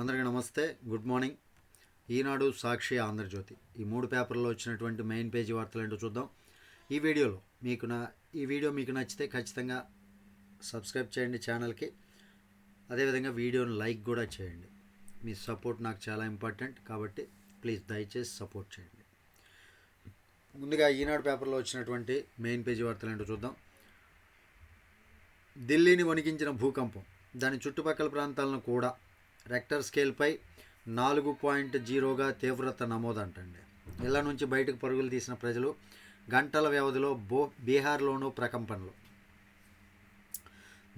అందరికీ నమస్తే good morning. Eenadu Sakshi Andhrajyothi. ఈ మూడు పేపర్లో వచ్చినటువంటి మెయిన్ పేజీ వార్తలు ఏంటో చూద్దాం. ఈ వీడియోలో మీకు నా ఈ వీడియో మీకు నచ్చితే ఖచ్చితంగా సబ్స్క్రైబ్ చేయండి ఛానల్కి. అదేవిధంగా వీడియోని లైక్ కూడా చేయండి. మీ సపోర్ట్ నాకు చాలా ఇంపార్టెంట్ కాబట్టి ప్లీజ్ దయచేసి సపోర్ట్ చేయండి. ముందుగా ఈనాడు పేపర్లో వచ్చినటువంటి మెయిన్ పేజీ వార్తలు ఏంటో చూద్దాం. ఢిల్లీని వణికించిన భూకంపం. దాని చుట్టుపక్కల ప్రాంతాలను కూడా రెక్టర్ స్కేల్పై నాలుగు పాయింట్ జీరోగా తీవ్రత నమోదంటండి. ఇళ్ళ నుంచి బయటకు పరుగులు తీసిన ప్రజలు గంటల వ్యవధిలో బో బీహార్లోనూ ప్రకంపనలు.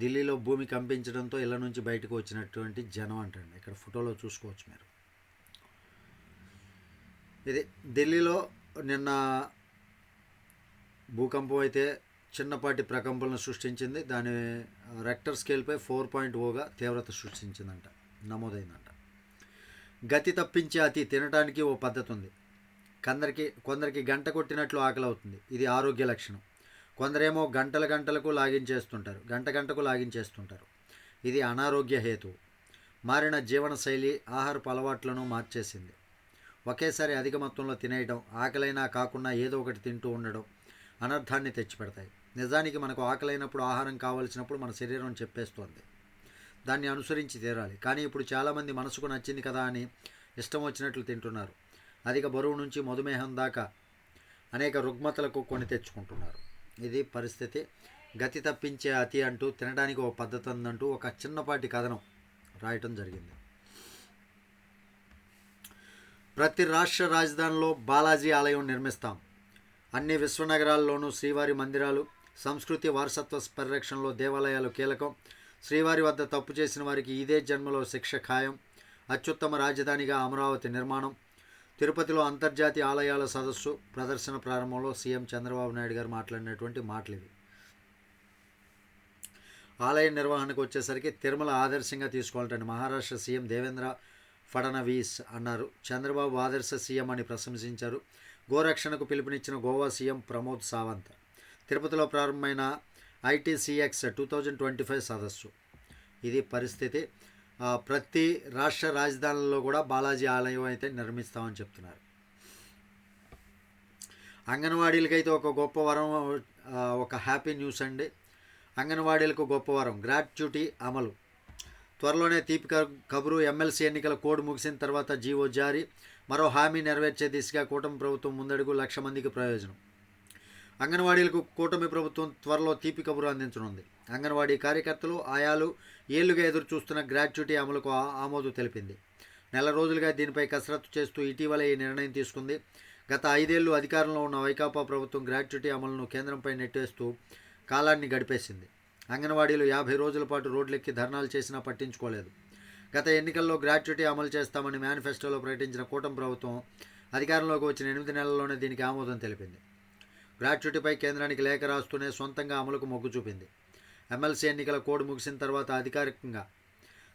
ఢిల్లీలో భూమి కంపించడంతో ఇళ్ళ నుంచి బయటకు వచ్చినటువంటి జనం అంటండి. ఇక్కడ ఫోటోలో చూసుకోవచ్చు మీరు. ఇది ఢిల్లీలో నిన్న భూకంపం అయితే చిన్నపాటి ప్రకంపనలు సృష్టించింది. దాని రెక్టర్ స్కేల్పై ఫోర్ పాయింట్ ఓగా తీవ్రత సృష్టించిందంట. నమోదైందంట. గతి తప్పించే అతి తినడానికి ఓ పద్ధతి ఉంది కొందరికి కొందరికి గంట కొట్టినట్లు ఆకలి అవుతుంది ఇది ఆరోగ్య లక్షణం. కొందరేమో గంటల గంటలకు లాగించేస్తుంటారు. గంట గంటకు లాగించేస్తుంటారు. ఇది అనారోగ్య హేతు. మారిన జీవన శైలి ఆహారపు అలవాట్లను మార్చేసింది. ఒకేసారి అధిక మొత్తంలో తినేయడం ఆకలైనా కాకుండా ఏదో ఒకటి తింటూ ఉండడం అనర్థాన్ని తెచ్చిపెడతాయి. నిజానికి మనకు ఆకలైనప్పుడు ఆహారం కావలసినప్పుడు మన శరీరం చెప్పేస్తోంది. దాన్ని అనుసరించి తీరాలి. కానీ ఇప్పుడు చాలామంది మనసుకు నచ్చింది కదా అని ఇష్టం వచ్చినట్లు తింటున్నారు. అధిక బరువు నుంచి మధుమేహం దాకా అనేక రుగ్మతలకు కొని తెచ్చుకుంటున్నారు. ఇది పరిస్థితి. గతి తప్పించే అతి అంటూ తినడానికి ఒక పద్ధతి ఉందంటూ ఒక చిన్నపాటి కథనం రాయటం జరిగింది. ప్రతి రాష్ట్ర రాజధానిలో బాలాజీ ఆలయం నిర్మిస్తాం. అన్ని విశ్వనగరాల్లోనూ శ్రీవారి మందిరాలు సంస్కృతి వారసత్వ పరిరక్షణలో దేవాలయాలు కీలకం. శ్రీవారి వద్ద తప్పు చేసిన వారికి ఇదే జన్మలో శిక్ష ఖాయం అత్యుత్తమ రాజధానిగా అమరావతి నిర్మాణం. తిరుపతిలో అంతర్జాతీయ ఆలయాల సదస్సు ప్రదర్శన ప్రారంభంలో సీఎం చంద్రబాబు నాయుడు గారు మాట్లాడినటువంటి మాటలు ఇవి ఆలయ నిర్వహణకు వచ్చేసరికి తిరుమల ఆదర్శంగా తీసుకోవాలంటే మహారాష్ట్ర సీఎం దేవేంద్ర ఫడణవీస్ అన్నారు. చంద్రబాబు ఆదర్శ సీఎం అని ప్రశంసించారు. గోరక్షణకు పిలుపునిచ్చిన గోవా సీఎం ప్రమోద్ సావంత్. తిరుపతిలో ప్రారంభమైన ITCX two thousand twenty five సదస్సు. ఇది పరిస్థితి. ప్రతి రాష్ట్ర రాజధానుల్లో కూడా బాలాజీ ఆలయం అయితే నిర్మిస్తామని చెప్తున్నారు. అంగన్వాడీలకైతే ఒక గొప్ప వరం ఒక హ్యాపీ న్యూస్ అండి. అంగన్వాడీలకు గొప్ప వరం గ్రాట్యుటీ అమలు. త్వరలోనే తీపి కబురు ఎమ్మెల్సీ ఎన్నికల కోడ్ ముగిసిన తర్వాత జీవో జారీ. మరో హామీ నెరవేర్చే దిశగా కూటమి ప్రభుత్వం ముందడుగు లక్ష మందికి ప్రయోజనం. అంగన్వాడీలకు కూటమి ప్రభుత్వం త్వరలో తీపి కబురు అందించనుంది. అంగన్వాడీ కార్యకర్తలు ఆయాలు ఏళ్ళుగా ఎదురు చూస్తున్న గ్రాట్యుటీ అమలుకు ఆ- ఆమోదు తెలిపింది. నెల రోజులుగా దీనిపై కసరత్తు చేస్తూ ఇటీవల ఈ నిర్ణయం తీసుకుంది. గత ఐదేళ్ళు అధికారంలో ఉన్న వైకాపా ప్రభుత్వం గ్రాట్యుటీ అమలును కేంద్రంపై నెట్టేస్తూ కాలాన్ని గడిపేసింది. అంగన్వాడీలు యాభై రోజుల పాటు రోడ్లెక్కి ధర్నాలు చేసినా పట్టించుకోలేదు. గత ఎన్నికల్లో గ్రాట్యుటీ అమలు చేస్తామని మేనిఫెస్టోలో ప్రకటించిన కూటమి ప్రభుత్వం అధికారంలోకి వచ్చిన ఎనిమిది నెలల్లోనే దీనికి ఆమోదం తెలిపింది. గ్రాట్యుటీపై కేంద్రానికి లేఖ రాస్తూనే సొంతంగా అమలుకు మొగ్గు చూపింది. ఎమ్మెల్సీ ఎన్నికల కోడ్ ముగిసిన తర్వాత అధికారికంగా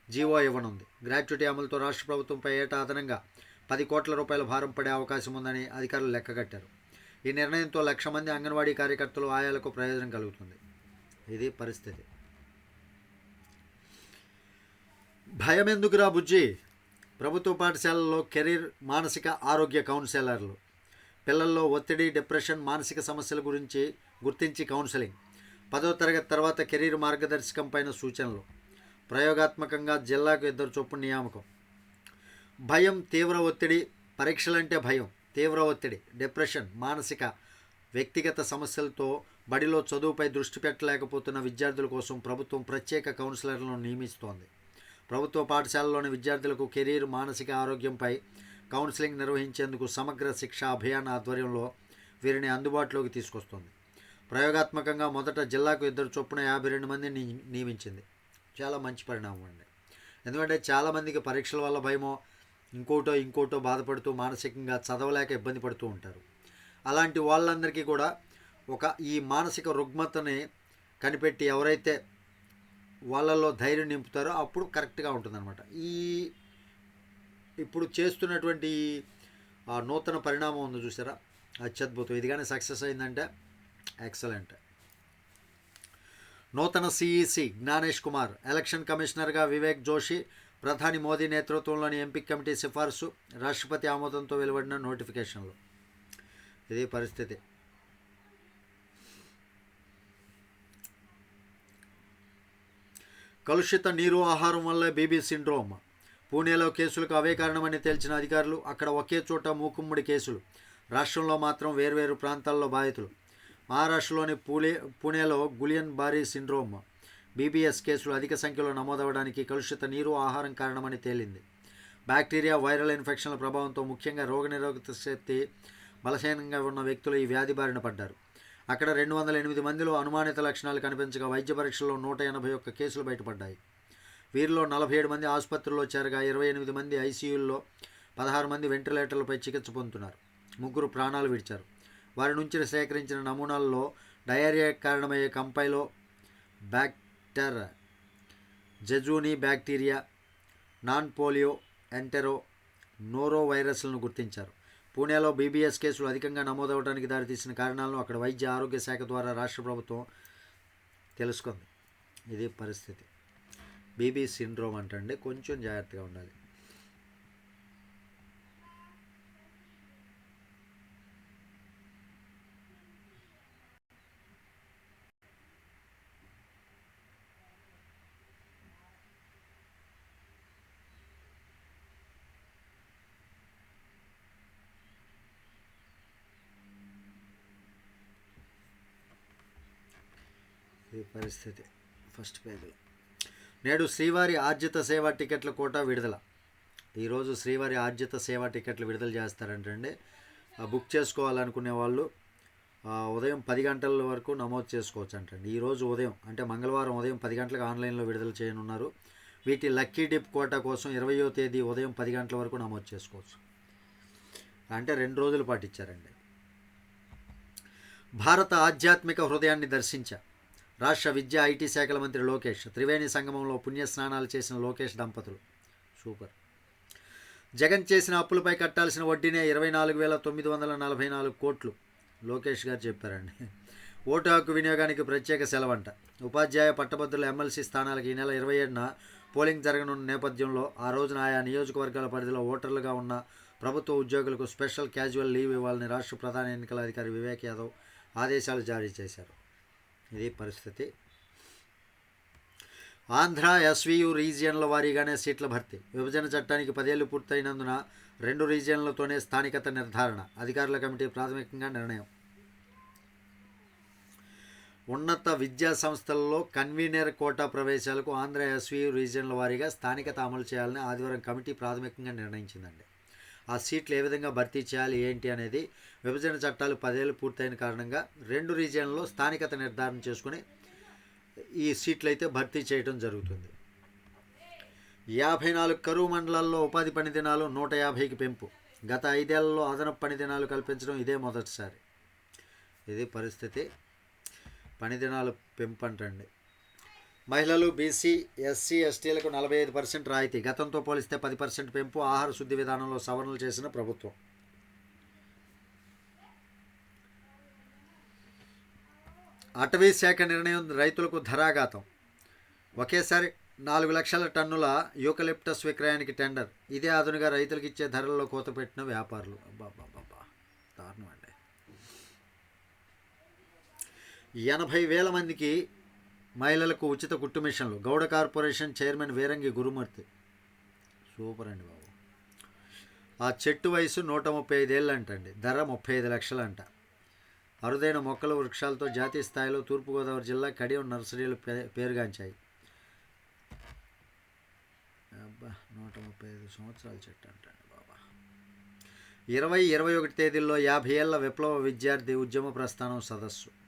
జీవో ఇవ్వనుంది. గ్రాట్యుటీ అమలుతో రాష్ట్ర ప్రభుత్వంపై ఏటా అదనంగా పది కోట్ల రూపాయల భారం పడే అవకాశం ఉందని అధికారులు లెక్కగట్టారు ఈ నిర్ణయంతో లక్ష మంది అంగన్వాడీ కార్యకర్తలు ఆయాలకు ప్రయోజనం కలుగుతుంది. ఇది పరిస్థితి. భయం ఎందుకురా బుజ్జి? ప్రభుత్వ పాఠశాలల్లో కెరీర్ మానసిక ఆరోగ్య కౌన్సిలర్లు. పిల్లల్లో ఒత్తిడి డిప్రెషన్ మానసిక సమస్యల గురించి గుర్తించి కౌన్సిలింగ్. పదో తరగతి తర్వాత కెరీర్ మార్గదర్శకం పైన సూచనలు. ప్రయోగాత్మకంగా జిల్లాకు ఇద్దరు చొప్పున నియామకం. భయం తీవ్ర ఒత్తిడి పరీక్షలంటే భయం తీవ్ర ఒత్తిడి డిప్రెషన్ మానసిక వ్యక్తిగత సమస్యలతో బడిలో చదువుపై దృష్టి పెట్టలేకపోతున్న విద్యార్థుల కోసం ప్రభుత్వం ప్రత్యేక కౌన్సిలర్లను నియమిస్తోంది. ప్రభుత్వ పాఠశాలలోని విద్యార్థులకు కెరీర్ మానసిక ఆరోగ్యంపై కౌన్సిలింగ్ నిర్వహించేందుకు సమగ్ర శిక్ష అభియాన్ ఆధ్వర్యంలో వీరిని అందుబాటులోకి తీసుకొస్తుంది. ప్రయోగాత్మకంగా మొదట జిల్లాకు ఇద్దరు చొప్పున యాభై రెండు మందిని ని- నియమించింది. చాలా మంచి పరిణామం అండి. ఎందుకంటే చాలామందికి పరీక్షల వల్ల భయమో ఇంకోటో ఇంకోటో బాధపడుతూ మానసికంగా చదవలేక ఇబ్బంది పడుతూ ఉంటారు. అలాంటి వాళ్ళందరికీ కూడా ఒక ఈ మానసిక రుగ్మతని కనిపెట్టి ఎవరైతే వాళ్ళల్లో ధైర్యం నింపుతారో అప్పుడు కరెక్ట్గా ఉంటుందన్నమాట. ఈ ఇప్పుడు చేస్తున్నటువంటి ఆ నూతన పరిణామం ఉంది చూసారా? అత్యద్భుతం. ఇది కానీ సక్సెస్ అయిందంటే ఎక్సలెంట్. నూతన సిఈసి జ్ఞానేష్ కుమార్ ఎలక్షన్ కమిషనర్గా వివేక్ జోషి ప్రధాని మోదీ నేతృత్వంలోని ఎంపిక కమిటీ సిఫార్సు రాష్ట్రపతి ఆమోదంతో వెలువడిన నోటిఫికేషన్లు. ఇది పరిస్థితి. కలుషిత నీరు ఆహారం వల్ల బీబీ సిండ్రోమ్. పూణేలో కేసులకు అవే కారణమని తేల్చిన అధికారులు అక్కడ ఒకే చోట మూకుమ్మడి కేసులు. రాష్ట్రంలో మాత్రం వేర్వేరు ప్రాంతాల్లో బాధితులు. మహారాష్ట్రలోని పూలే పూణేలో గులియన్ బారీ సిండ్రోమ్. బీబీఎస్ కేసులు అధిక సంఖ్యలో నమోదవడానికి కలుషిత నీరు ఆహారం కారణమని తేలింది. బ్యాక్టీరియా వైరల్ ఇన్ఫెక్షన్ల ప్రభావంతో ముఖ్యంగా రోగనిరోధక శక్తి బలహీనంగా ఉన్న వ్యక్తులు ఈ వ్యాధి బారిన పడ్డారు. అక్కడ రెండు వందల ఎనిమిది మందిలో అనుమానిత లక్షణాలు కనిపించగా వైద్య పరీక్షల్లో నూట ఎనభై ఒక్క కేసులు బయటపడ్డాయి. వీరిలో నలభై ఏడు మంది ఆసుపత్రిలో చేరగా ఇరవై ఎనిమిది మంది ఐసీయూల్లో పదహారు మంది వెంటిలేటర్లపై చికిత్స పొందుతున్నారు. ముగ్గురు ప్రాణాలు విడిచారు. వారి నుంచి సేకరించిన నమూనాల్లో డయేరియా కారణమయ్యే campylobacter jejuni bacteria non polio entero noro వైరస్లను గుర్తించారు. పూణేలో బీబీఎస్ కేసులు అధికంగా నమోదవడానికి దారితీసిన కారణాలను అక్కడ వైద్య ఆరోగ్య శాఖ ద్వారా రాష్ట్ర ప్రభుత్వం తెలుసుకుంది. ఇది పరిస్థితి. బీబీ సిండ్రోమ్ అంటండి కొంచెం జాగ్రత్తగా ఉండాలి. ఈ పరిస్థితి ఫస్ట్ పేజీలో నేడు శ్రీవారి ఆర్జిత సేవ టికెట్ల కోట విడుదల. ఈరోజు శ్రీవారి ఆర్జిత సేవ టికెట్లు విడుదల చేస్తారంటండి. బుక్ చేసుకోవాలనుకునే వాళ్ళు ఉదయం పది గంటల వరకు నమోదు చేసుకోవచ్చు అంటండి ఈరోజు ఉదయం అంటే మంగళవారం ఉదయం పది గంటలకు ఆన్లైన్లో విడుదల చేయనున్నారు. వీటి లక్కీ డిప్ కోటా కోసం ఇరవయో తేదీ ఉదయం పది గంటల వరకు నమోదు చేసుకోవచ్చు. అంటే రెండు రోజులు పాటిచ్చారండి భారత ఆధ్యాత్మిక హృదయాన్ని దర్శించా రాష్ట్ర విద్య ఐటీ శాఖల మంత్రి లోకేష్ త్రివేణి సంగమంలో పుణ్యస్నానాలు చేసిన లోకేష్ దంపతులు. సూపర్. జగన్ చేసిన అప్పులపై కట్టాల్సిన వడ్డీనే ఇరవై నాలుగు వేల తొమ్మిది వందల నలభై నాలుగు కోట్లు. లోకేష్ గారు చెప్పారండి. ఓటు హక్కు వినియోగానికి ప్రత్యేక సెలవంట. ఉపాధ్యాయ పట్టభద్రుల ఎమ్మెల్సీ స్థానాలకు ఈ నెల ఇరవై ఏడున పోలింగ్ జరగనున్న నేపథ్యంలో ఆ రోజున ఆయా నియోజకవర్గాల పరిధిలో ఓటర్లుగా ఉన్న ప్రభుత్వ ఉద్యోగులకు స్పెషల్ క్యాజువల్ లీవ్ ఇవ్వాలని రాష్ట్ర ప్రధాన ఎన్నికల అధికారి వివేక్ యాదవ్ ఆదేశాలు జారీ చేశారు. ఇది పరిస్థితి. ఆంధ్ర ఎస్వియు రీజియన్ల వారీగానే సీట్ల భర్తీ. విభజన చట్టానికి పదేళ్ళు పూర్తయినందున రెండు రీజియన్లతోనే స్థానికత నిర్ధారణ. అధికారుల కమిటీ ప్రాథమికంగా నిర్ణయం. ఉన్నత విద్యా సంస్థలలో కన్వీనర్ కోటా ప్రవేశాలకు ఆంధ్ర ఎస్వియు రీజియన్ల వారీగా స్థానికత అమలు చేయాలని ఆదివారం కమిటీ ప్రాథమికంగా నిర్ణయించిందండి. ఆ సీట్లు ఏ విధంగా భర్తీ చేయాలి ఏంటి అనేది విభజన చట్టాలు పదేళ్ళు పూర్తయిన కారణంగా రెండు రీజియన్లో స్థానికత నిర్ధారణ చేసుకుని ఈ సీట్లు అయితే భర్తీ చేయడం జరుగుతుంది. యాభై నాలుగు కరువు మండలాల్లో ఉపాధి పని దినాలు నూట యాభైకి పెంపు. గత ఐదేళ్ళలో అదనపు పని దినాలు కల్పించడం ఇదే మొదటిసారి. ఇది పరిస్థితి. పని దినాలు పెంపు అంటండి మహిళలు బీసీ ఎస్సీ ఎస్టీలకు నలభై ఐదు పర్సెంట్ రాయితీ. గతంతో పోలిస్తే పది పర్సెంట్ పెంపు ఆహార శుద్ధి విధానంలో సవరణలు చేసిన ప్రభుత్వం. అటవీ శాఖ నిర్ణయం రైతులకు ధరాఘాతం. ఒకేసారి నాలుగు లక్షల టన్నుల యూకలిప్టస్ విక్రయానికి టెండర్. ఇదే అదునుగా రైతులకు ఇచ్చే ధరల్లో కోత పెట్టిన వ్యాపారులు. అబ్బాబ్బాబ్బా దారుణం అండి. ఎనభై వేల మందికి మహిళలకు ఉచిత కుట్టు మిషన్లు. Gouda corporation chairman Veerangi Gurumurthy. Super అండి బాబు. ఆ చెట్టు వయసు నూట ముప్పై ఐదేళ్ళు అంటండి ధర ముప్పై ఐదు లక్షలు అంట అరుదైన మొక్కలు వృక్షాలతో జాతీయ స్థాయిలో తూర్పుగోదావరి జిల్లా కడియం నర్సరీలు పే పేరుగాంచాయి. అబ్బా నూట ముప్పై ఐదు సంవత్సరాల చెట్టు అంటండి బాబా. ఇరవై ఇరవై ఒకటి తేదీల్లో యాభై ఏళ్ళ విప్లవ విద్యార్థి ఉద్యమ ప్రస్థానం సదస్సు.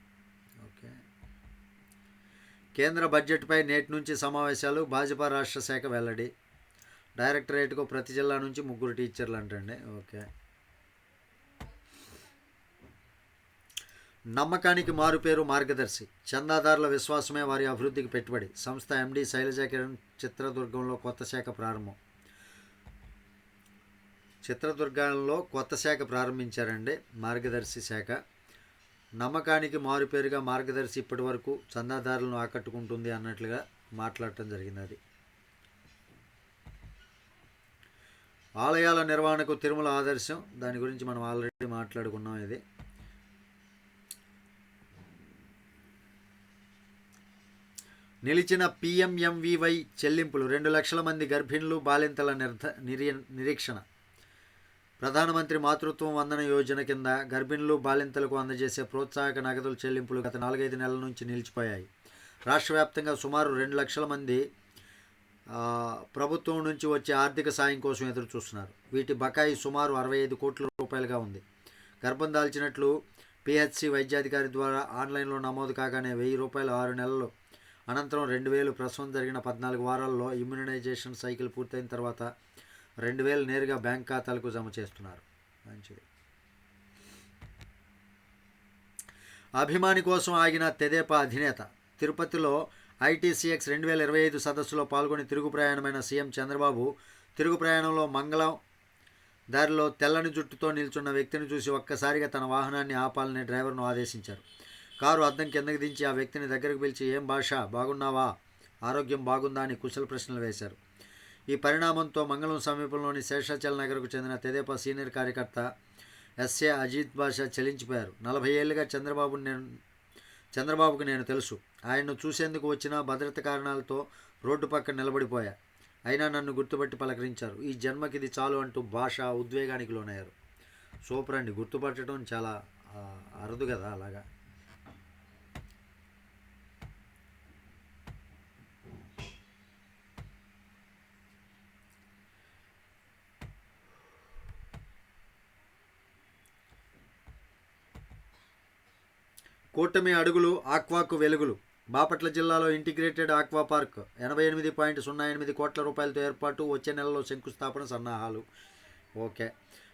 కేంద్ర బడ్జెట్పై నేటి నుంచి సమావేశాలు భాజపా రాష్ట్ర శాఖ వెల్లడి. డైరెక్టరేట్కు ప్రతి జిల్లా నుంచి ముగ్గురు టీచర్లు అంటండి. ఓకే. నమ్మకానికి మారుపేరు మార్గదర్శి. చందాదారుల విశ్వాసమే వారి అభివృద్ధికి పెట్టుబడి. సంస్థ ఎండి శైలజ కిరణ్ చిత్రదుర్గంలో కొత్త శాఖ ప్రారంభం. చిత్రదుర్గంలో కొత్త శాఖ ప్రారంభించారండి మార్గదర్శి శాఖ. నమ్మకానికి మారుపేరుగా మార్గదర్శి ఇప్పటి వరకు చందాదారులను ఆకట్టుకుంటుంది అన్నట్లుగా మాట్లాడటం జరిగింది అది. ఆలయాల నిర్వహణకు తిరుమల ఆదర్శం దాని గురించి మనం ఆల్రెడీ మాట్లాడుకున్నాం ఇది. నిలిచిన పిఎంఎంవివై చెల్లింపులు రెండు లక్షల మంది గర్భిణులు బాలింతల నిర్ధ నిరీ నిరీక్షణ. ప్రధానమంత్రి మాతృత్వం వందన యోజన కింద గర్భిణులు బాలింతలకు అందజేసే ప్రోత్సాహక నగదుల చెల్లింపులు గత నాలుగైదు నెలల నుంచి నిలిచిపోయాయి. రాష్ట్ర వ్యాప్తంగా సుమారు రెండు లక్షల మంది ప్రభుత్వం నుంచి వచ్చే ఆర్థిక సాయం కోసం ఎదురు చూస్తున్నారు. వీటి బకాయి సుమారు అరవై ఐదు కోట్ల రూపాయలుగా ఉంది. గర్భం దాల్చినట్లు పిహెచ్సి వైద్యాధికారి ద్వారా ఆన్లైన్లో నమోదు కాగానే వెయ్యి రూపాయలు ఆరు నెలలు అనంతరం రెండు వేలు ప్రసవం జరిగిన పద్నాలుగు వారాల్లో ఇమ్యునైజేషన్ సైకిల్ పూర్తయిన తర్వాత రెండు వేలు నేరుగా బ్యాంక్ ఖాతాలకు జమ చేస్తున్నారు. మంచిది. అభిమాని కోసం ఆగిన తెదేపా అధినేత తిరుపతిలో ఐటీసీఎక్స్ రెండు వేల ఇరవై ఐదు సదస్సులో పాల్గొని తిరుగు ప్రయాణమైన సీఎం చంద్రబాబు తిరుగు ప్రయాణంలో మంగళం దారిలో తెల్లని జుట్టుతో నిల్చున్న వ్యక్తిని చూసి ఒక్కసారిగా తన వాహనాన్ని ఆపాలని డ్రైవర్ను ఆదేశించారు. కారు అద్దం కిందకి దించి ఆ వ్యక్తిని దగ్గరకు పిలిచి ఏం భాష బాగున్నావా? ఆరోగ్యం బాగుందా? అని కుశల ప్రశ్నలు వేశారు. ఈ పరిణామంతో మంగళం సమీపంలోని శేషాచల్ నగర్కు చెందిన తెదేపా సీనియర్ కార్యకర్త ఎస్ఏ అజిత్ బాషా చెలించిపోయారు. నలభై ఏళ్ళుగా చంద్రబాబు నేను చంద్రబాబుకు నేను తెలుసు. ఆయన్ను చూసేందుకు వచ్చిన భద్రత కారణాలతో రోడ్డు పక్కన నిలబడిపోయా. అయినా నన్ను గుర్తుపట్టి పలకరించారు. ఈ జన్మకి ఇది చాలు అంటూ భాష ఉద్వేగానికి లోనయ్యారు. సూపర్ అండి. గుర్తుపట్టడం చాలా అరుదు కదా అలాగా? కూటమి అడుగులు ఆక్వాకు వెలుగులు. బాపట్ల జిల్లాలో ఇంటిగ్రేటెడ్ ఆక్వా పార్క్ ఎనభై ఎనిమిది పాయింట్ సున్నా ఎనిమిది కోట్ల రూపాయలతో ఏర్పాటు వచ్చే నెలలో శంకుస్థాపన సన్నాహాలు. ఓకే.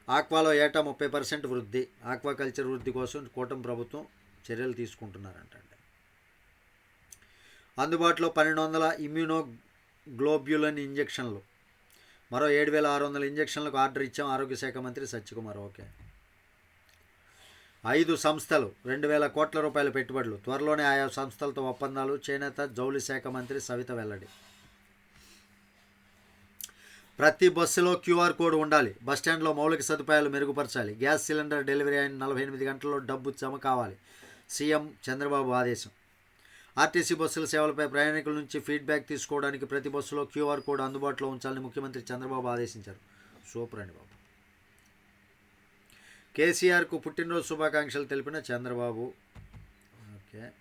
ఆక్వాలో ఏటా ముప్పై పర్సెంట్ వృద్ధి. ఆక్వాకల్చర్ వృద్ధి కోసం కూటమి ప్రభుత్వం చర్యలు తీసుకుంటున్నారంటండి. అందుబాటులో పన్నెండు వందల ఇమ్యూనో గ్లోబ్యులన్ ఇంజెక్షన్లు. మరో ఏడు వేల ఆరు వందల ఇంజెక్షన్లకు ఆర్డర్ ఇచ్చాం ఆరోగ్య శాఖ మంత్రి సత్యకుమార్. ఓకే. ఐదు సంస్థలు రెండు వేల కోట్ల రూపాయల పెట్టుబడులు. త్వరలోనే ఆయా సంస్థలతో ఒప్పందాలు చేనేత జౌళి శాఖ మంత్రి సవిత వెల్లడి. ప్రతి బస్సులో క్యూఆర్ కోడ్ ఉండాలి. బస్టాండ్లో మౌలిక సదుపాయాలు మెరుగుపరచాలి. గ్యాస్ సిలిండర్ డెలివరీ అయిన నలభై ఎనిమిది గంటల్లో డబ్బు జమ కావాలి. సీఎం చంద్రబాబు ఆదేశం. ఆర్టీసీ బస్సుల సేవలపై ప్రయాణికుల నుంచి ఫీడ్బ్యాక్ తీసుకోవడానికి ప్రతి బస్సులో క్యూఆర్ కోడ్ అందుబాటులో ఉంచాలని ముఖ్యమంత్రి చంద్రబాబు ఆదేశించారు. సూపర్ అండి బాబు. కేసీఆర్కు పుట్టినరోజు శుభాకాంక్షలు తెలిపిన చంద్రబాబు. ఓకే.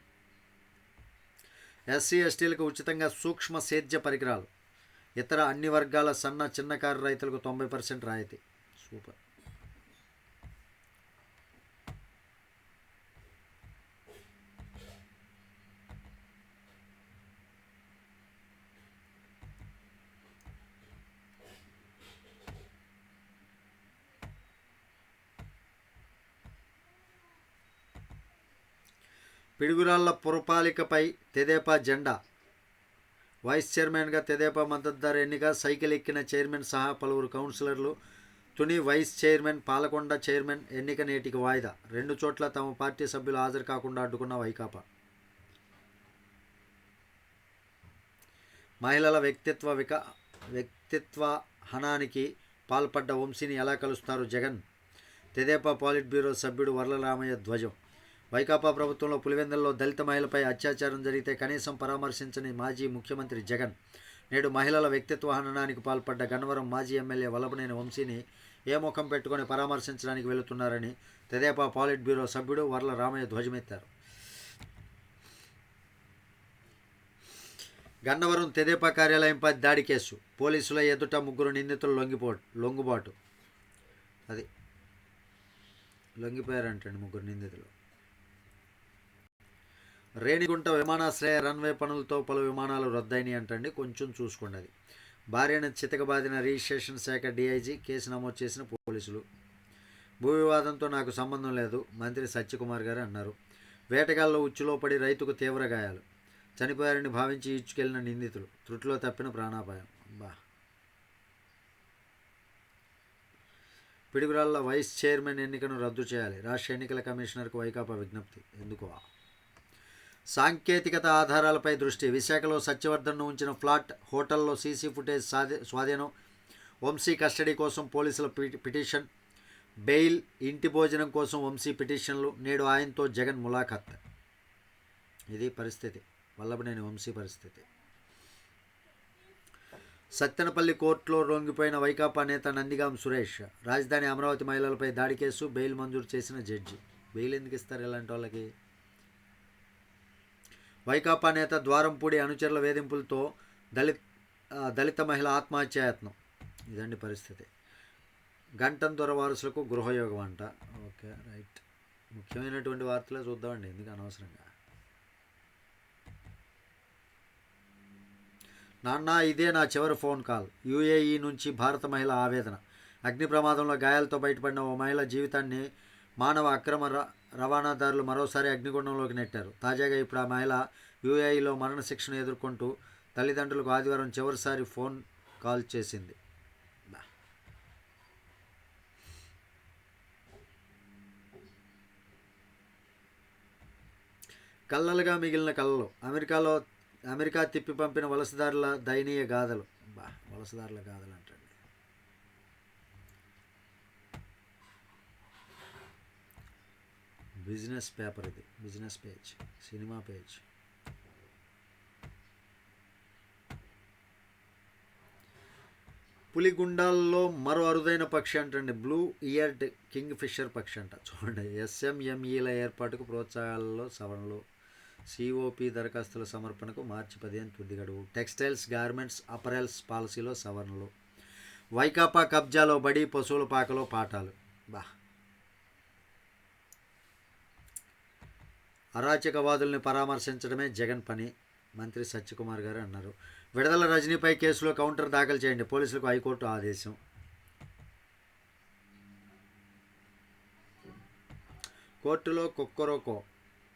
ఎస్సీ ఎస్టీలకు ఉచితంగా సూక్ష్మ సేద్య పరికరాలు. ఇతర అన్ని వర్గాల సన్న చిన్నకారు రైతులకు తొంభై పర్సెంట్ రాయితీ. సూపర్. పిడుగురాళ్ళ పురపాలికపై తెదేపా జెండా. వైస్ చైర్మన్గా తెదేపా మద్దతుదారు ఎన్నిక సైకిల్ ఎక్కిన చైర్మన్ సహా పలువురు కౌన్సిలర్లు Tuni vice chairman Palakonda chairman ఎన్నిక నేటికి వాయిదా. రెండు చోట్ల తమ పార్టీ సభ్యులు హాజరు కాకుండా అడ్డుకున్న వైకాపా. మహిళల వ్యక్తిత్వ విక వ్యక్తిత్వ హనానికి పాల్పడ్డ వంశీని ఎలా కలుస్తారు జగన్? తెదేపా పాలిట్ బ్యూరో సభ్యుడు వరలరామయ్య ధ్వజం. వైకాపా ప్రభుత్వంలో పులివెందుల్లో దళిత మహిళపై అత్యాచారం జరిగితే కనీసం పరామర్శించని మాజీ ముఖ్యమంత్రి జగన్. నేడు మహిళల వ్యక్తిత్వ హననానికి పాల్పడ్డ గన్నవరం మాజీ ఎమ్మెల్యే వల్లభనేని వంశీని ఏ ముఖం పెట్టుకొని పరామర్శించడానికి వెళుతున్నారని తెదేపా పాలిట్ బ్యూరో సభ్యుడు వర్ల రామయ్య ధ్వజమెత్తారు. గన్నవరం తెదేపా కార్యాలయంపై దాడి కేసు. పోలీసుల ఎదుట ముగ్గురు నిందితులు లొంగిపో లొంగుబాటు. అది లొంగిపోయారంటండి ముగ్గురు నిందితులు. రేణిగుంట విమానాశ్రయ రన్వే పనులతో పలు విమానాలు రద్దయినాయి అంటండి. కొంచెం చూసుకోండి అది. భార్యను చితకబాదిన రిజిస్ట్రేషన్ శాఖ డీఐజీ కేసు నమోదు చేసిన పోలీసులు. భూ వివాదంతో నాకు సంబంధం లేదు మంత్రి సత్యకుమార్ గారు అన్నారు. వేటగాల్లో ఉచ్చులో పడి రైతుకు తీవ్ర గాయాలు. చనిపోయారని భావించి ఇచ్చుకెళ్ళిన నిందితులు. త్రుట్లో తప్పిన ప్రాణాపాయం. బా పిడుగురాళ్ళ వైస్ చైర్మన్ ఎన్నికను రద్దు చేయాలి. రాష్ట్ర ఎన్నికల కమిషనర్కు వైకాపా విజ్ఞప్తి. ఎందుకు? సాంకేతికత ఆధారాలపై దృష్టి. విశాఖలో సత్యవర్ధన్ను ఉంచిన ఫ్లాట్ హోటల్లో సీసీ ఫుటేజ్ స్వాధీనం. వంశీ కస్టడీ కోసం పోలీసుల పిటిషన్. బెయిల్ ఇంటి భోజనం కోసం వంశీ పిటిషన్లు. నేడు ఆయనతో జగన్ ములాఖత్. ఇది పరిస్థితి. వల్లభనేని వంశీ పరిస్థితి. సత్తెనపల్లి కోర్టులో రొంగిపోయిన వైకాపా నేత నందిగాం సురేష్ రాజధాని అమరావతి మహిళలపై దాడి కేసు బెయిల్ మంజూరు చేసిన జడ్జి. బెయిల్ ఎందుకు ఇస్తారు? ఇలాంటి వాళ్ళకి? వైకాపా నేత ద్వారంపూడి అనుచరుల వేధింపులతో దళిత్ దళిత మహిళ ఆత్మహత్యాయత్నం. ఇదండి పరిస్థితి. గంటం దొర వారసులకు గృహయోగం అంట. Okay right. ముఖ్యమైనటువంటి వార్తలే చూద్దామండి ఎందుకు అనవసరంగా? నాన్న ఇదే నా చివరి ఫోన్ కాల్. యూఏఈ నుంచి భారత మహిళ ఆవేదన. అగ్ని ప్రమాదంలో గాయాలతో బయటపడిన ఓ మహిళ జీవితాన్ని మానవ అక్రమ ర- రవాణాదారులు మరోసారి అగ్నిగుండంలోకి నెట్టారు. తాజాగా ఇప్పుడు ఆ మహిళ యూఏఈలో మరణశిక్షను ఎదుర్కొంటూ తల్లిదండ్రులకు ఆదివారం చివరిసారి ఫోన్ కాల్ చేసింది. కళ్ళలుగా మిగిలిన కళ్ళలు అమెరికాలో అమెరికా తిప్పి పంపిన వలసదారుల దయనీయ గాథలు. బా వలసదారుల గాథలు అంటారు బిజినెస్ పేపర్ ఇది బిజినెస్ పేజ్ సినిమా పేజ్. పులిగుండాల్లో మరో అరుదైన పక్షి అంటండి బ్లూ ఇయర్డ్ కింగ్ ఫిషర్ పక్షి అంట. చూడండి ఎస్ఎంఎంఈల ఏర్పాటుకు ప్రోత్సాహాలలో సవరణలు సిఓపి దరఖాస్తుల సమర్పణకు మార్చి పదిహేను తుది గడువు. టెక్స్టైల్స్ గార్మెంట్స్ అపరెల్స్ పాలసీలో సవరణలు. వైకాపా కబ్జాలో బడి పశువుల పాకలో పాఠాలు. బా అరాచకవాదుల్ని పరామర్శించడమే జగన్ పని మంత్రి సత్యకుమార్ గారు అన్నారు. విడుదల రజనీపై కేసులో కౌంటర్ దాఖలు చేయండి పోలీసులకు హైకోర్టు ఆదేశం. కోర్టులో కుక్కరోకో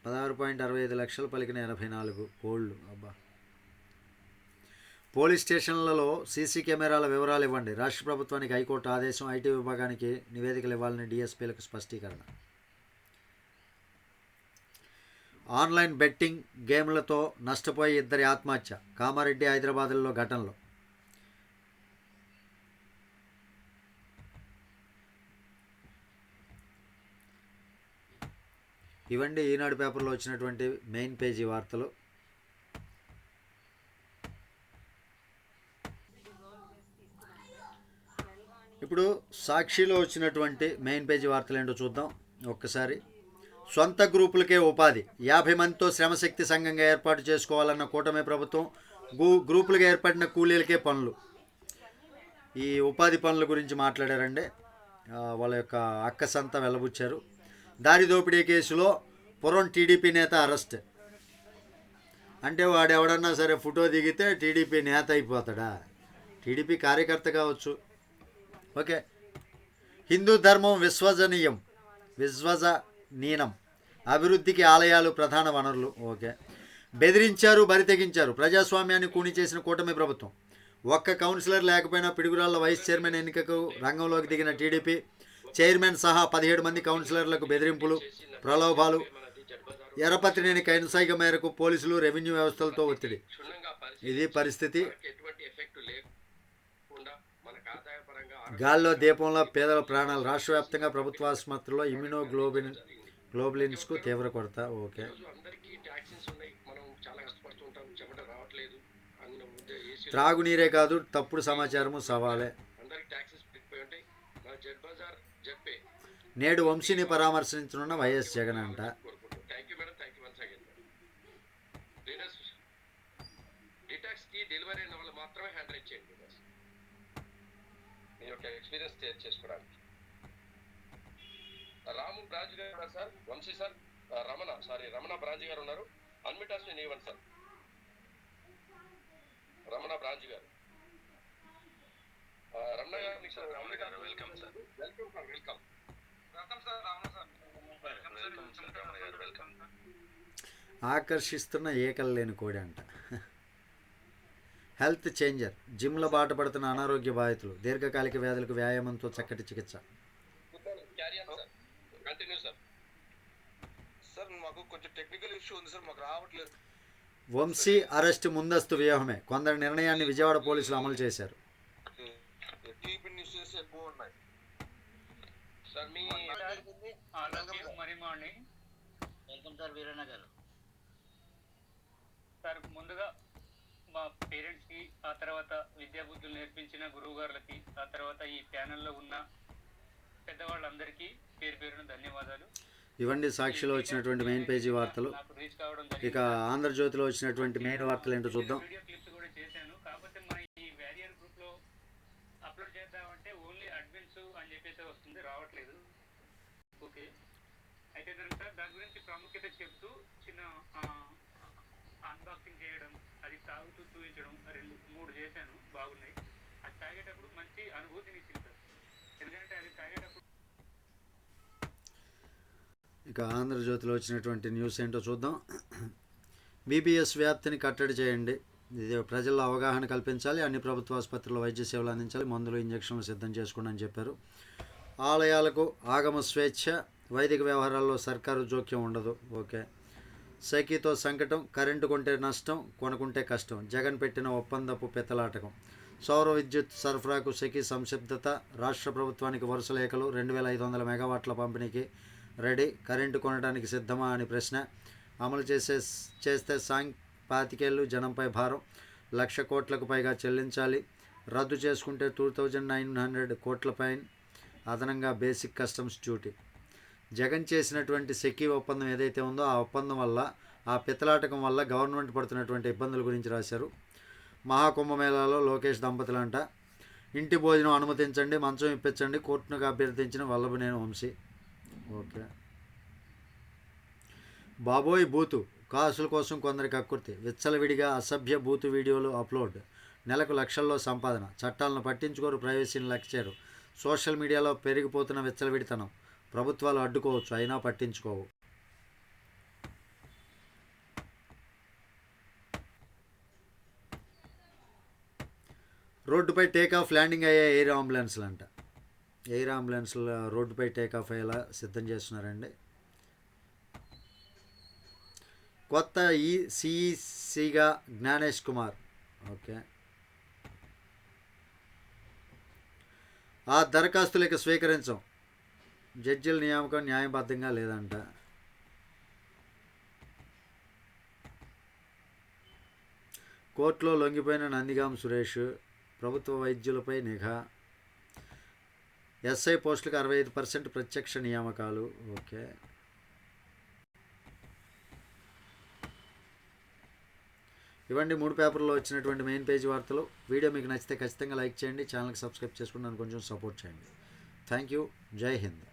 పదహారు పాయింట్ అరవై ఐదు లక్షలు పలికిన ఎనభై నాలుగు కోళ్ళు అబ్బా. పోలీస్ స్టేషన్లలో సీసీ కెమెరాల వివరాలు ఇవ్వండి. రాష్ట్ర ప్రభుత్వానికి హైకోర్టు ఆదేశం ఐటీ విభాగానికి నివేదికలు ఇవ్వాలని డిఎస్పీలకు స్పష్టీకరణ. ఆన్లైన్ బెట్టింగ్ గేమ్లతో నష్టపోయి ఇద్దరి ఆత్మహత్య కామారెడ్డి హైదరాబాద్లో ఘటనలో. ఇవండి ఈనాడు పేపర్లో వచ్చినటువంటి మెయిన్ పేజీ వార్తలు. ఇప్పుడు సాక్షిలో వచ్చినటువంటి మెయిన్ పేజీ వార్తలు ఏంటో చూద్దాం. ఒక్కసారి. సొంత గ్రూపులకే ఉపాధి. యాభై మందితో శ్రమశక్తి సంఘంగా ఏర్పాటు చేసుకోవాలన్న కూటమి ప్రభుత్వం గూ గ్రూపులుగా ఏర్పడిన కూలీలకే పనులు. ఈ ఉపాధి పనుల గురించి మాట్లాడారండి. వాళ్ళ యొక్క అక్కసంతా వెళ్ళబుచ్చారు దారి దోపిడీ కేసులో పురం టీడీపీ నేత అరెస్ట్. అంటే వాడు ఎవడన్నా సరే ఫోటో దిగితే టీడీపీ నేత అయిపోతాడా? టీడీపీ కార్యకర్త కావచ్చు. ఓకే. హిందూ ధర్మం విశ్వజనీయం. నీనం. అభివృద్ధికి ఆలయాలు ప్రధాన వనరులు. ఓకే. బెదిరించారు బరి తెగించారు. ప్రజాస్వామ్యాన్ని కూని చేసిన కూటమి ప్రభుత్వం. ఒక్క కౌన్సిలర్ లేకపోయినా పిడుగురాళ్ళ వైస్ చైర్మన్ ఎన్నికకు రంగంలోకి దిగిన టీడీపీ చైర్మన్ సహా పదిహేడు మంది కౌన్సిలర్లకు బెదిరింపులు ప్రలోభాలు. ఎర్రపత్రినేని కైనసాయిక మేరకు పోలీసులు రెవెన్యూ వ్యవస్థలతో ఒత్తిడి. ఇది పరిస్థితి. గాల్లో దీపంలో పేదల ప్రాణాలు. రాష్ట్ర వ్యాప్తంగా ప్రభుత్వ ఆసుపత్రుల్లో ఇమ్యునోగ్లోబిన్ గ్లోబులిన్స్కు తీవ్ర కొరత ఓకే. అందరికీ ట్యాక్సీస్ ఉన్నాయి. మనం చాలా చెమట రావట్లేదు. త్రాగునీరే కాదు తప్పుడు సమాచారము సవాలే. నేడు వంశీని పరామర్శించనున్న వైఎస్ జగన్ అంట. డెలివరీ అయిన వాళ్ళు మాత్రమే హ్యాండ్ రైట్ చేయండి యొక్క ఎక్స్పీరియన్స్ షేర్ చేసుకోవడానికి రాము బ్రాంచ్ గారు ఉన్నారు sir Vamshi sir Ramana sorry Ramana branch గారు ఉన్నారు. అన్మిటాస్ నేను ఇవ్వండి సార్. రమణ బ్రాంచ్ గారు. రమణ గారు మీకు సార్ రమణ గారు. Welcome sir. Welcome sir welcome. Sir sir. ఆకర్షిస్తున్న ఏకలు లేని కోడి అంట. Health changer. జిమ్ల బాట పడుతున్న అనారోగ్య బాధితులు దీర్ఘకాలిక వ్యాధులకు వ్యాయామంతో చక్కటి చికిత్స. కంటిన్యూ సార్ సార్ మాకు కొంచెం టెక్నికల్ ఇష్యూ ఉంది సార్ మాకు రావట్లేదు. వంశీ అరెస్ట్ ముందస్తు వ్యూహమే. కొందరి నిర్ణయాన్ని విజయవాడ పోలీసులు అమలు చేశారు. సార్ మీ ఆలోకి మరి మార్నింగ్ వెల్కమ్ సార్ వీరన్న గారు. సార్ ముందుగా మా పేరెంట్స్కి ఆ తర్వాత విద్యా బుద్ధులు నేర్పించిన గురువు గారులకి ఆ తర్వాత ఈ ప్యానెల్లో ఉన్న పెద్దవాళ్ళందరికీ పేరు పేరున ధన్యవాదాలు. ఇవన్నీ సాక్షిలో వచ్చినటువంటి మెయిన్ పేజీ వార్తలు. ఇక ఆంధ్రజ్యోతిలో వచ్చినటువంటి మెయిన్ వార్తలు ఏంటో చూద్దాం. వీడియో క్లిప్స్ కూడా చేశాను. కాకపోతే మన ఈ వ్యారియర్ గ్రూప్లో అప్లోడ్ చేద్దామంటే ఓన్లీ అడ్మిన్స్ అని చెప్పేసి వస్తుంది. రావట్లేదు. ఓకే అయితే దాని గురించి ప్రాముఖ్యత చెప్తూ చిన్న అన్బాక్సింగ్ చేయడం అది తాగుతూ చూపించడం రెండు మూడు చేశాను. బాగున్నాయి. అది తాగేటప్పుడు మంచి అనుభూతిని ఇచ్చింది సార్. ఇక ఆంధ్రజ్యోతిలో వచ్చినటువంటి న్యూస్ ఏంటో చూద్దాం. బీబీఎస్ వ్యాప్తిని కట్టడి చేయండి. ఇది ప్రజల్లో అవగాహన కల్పించాలి అన్ని ప్రభుత్వ ఆసుపత్రుల్లో వైద్య సేవలు అందించాలి మందులు ఇంజక్షన్లు సిద్ధం చేసుకోండి అని చెప్పారు. ఆలయాలకు ఆగమ స్వేచ్ఛ వైదిక వ్యవహారాల్లో సర్కారు జోక్యం ఉండదు. ఓకే. సైకితో సంకటం కరెంటు కొంటే నష్టం కొనుక్కుంటే కష్టం. జగన్ పెట్టిన ఒప్పందపు పెత్తలాటకం సౌర విద్యుత్ సరఫరాకు సెకి సంసిద్ధత రాష్ట్ర ప్రభుత్వానికి వరుస లేఖలు రెండు వేల ఐదు వందల మెగావాట్ల పంపిణీకి రెడీ. కరెంటు కొనడానికి సిద్ధమా అని ప్రశ్న. అమలు చేసే చేస్తే సాంగ్ పాతికేళ్ళు జనంపై భారం. లక్ష కోట్లకు పైగా చెల్లించాలి. రద్దు చేసుకుంటే టూ థౌజండ్ నైన్ హండ్రెడ్ కోట్ల పైన అదనంగా బేసిక్ కస్టమ్స్ డ్యూటీ. జగన్ చేసినటువంటి సెకీ ఒప్పందం ఏదైతే ఉందో ఆ ఒప్పందం వల్ల ఆ పిత్తలాటకం వల్ల గవర్నమెంట్ పడుతున్నటువంటి ఇబ్బందుల గురించి రాశారు. మహాకుంభమేళాలో లోకేష్ దంపతులంట. ఇంటి భోజనం అనుమతించండి మంచం ఇప్పించండి కోర్టును అభ్యర్థించిన వల్లభనేని వంశీ. ఓకే. బాబోయ్ బూతు కాసుల కోసం కొందరికి అక్కుర్తి విచ్చలవిడిగా అసభ్య బూతు వీడియోలు అప్లోడ్. నెలకు లక్షల్లో సంపాదన. చట్టాలను పట్టించుకోరు ప్రైవసీని లెక్చారు సోషల్ మీడియాలో పెరిగిపోతున్న విచ్చలవిడితనం. ప్రభుత్వాలు అడ్డుకోవచ్చు అయినా పట్టించుకోవు. రోడ్డుపై టేక్ ఆఫ్ ల్యాండింగ్ అయ్యే ఎయిర్ అంబులెన్స్లు అంట ఎయిర్ అంబులెన్స్లు రోడ్డుపై టేక్ ఆఫ్ అయ్యేలా సిద్ధం చేస్తున్నారండి. కొత్త ఈ సిఈసిగా జ్ఞానేష్ కుమార్. ఓకే. ఆ దరఖాస్తులు ఇక స్వీకరించం. జడ్జిల నియామకం న్యాయబద్ధంగా లేదంట. కోర్టులో లొంగిపోయిన నందిగాం సురేష్ ప్రభుత్వ వైద్యులపై నిఘా. ఎస్ఐ పోస్టులకు అరవై ఐదు పర్సెంట్ ప్రత్యక్ష నియామకాలు. ఓకే. ఇవ్వండి మూడు పేపర్లో వచ్చినటువంటి మెయిన్ పేజీ వార్తలు. వీడియో మీకు నచ్చితే ఖచ్చితంగా లైక్ చేయండి ఛానల్కి సబ్స్క్రైబ్ చేసుకుని నన్ను కొంచెం సపోర్ట్ చేయండి. Thank you. జై హింద్.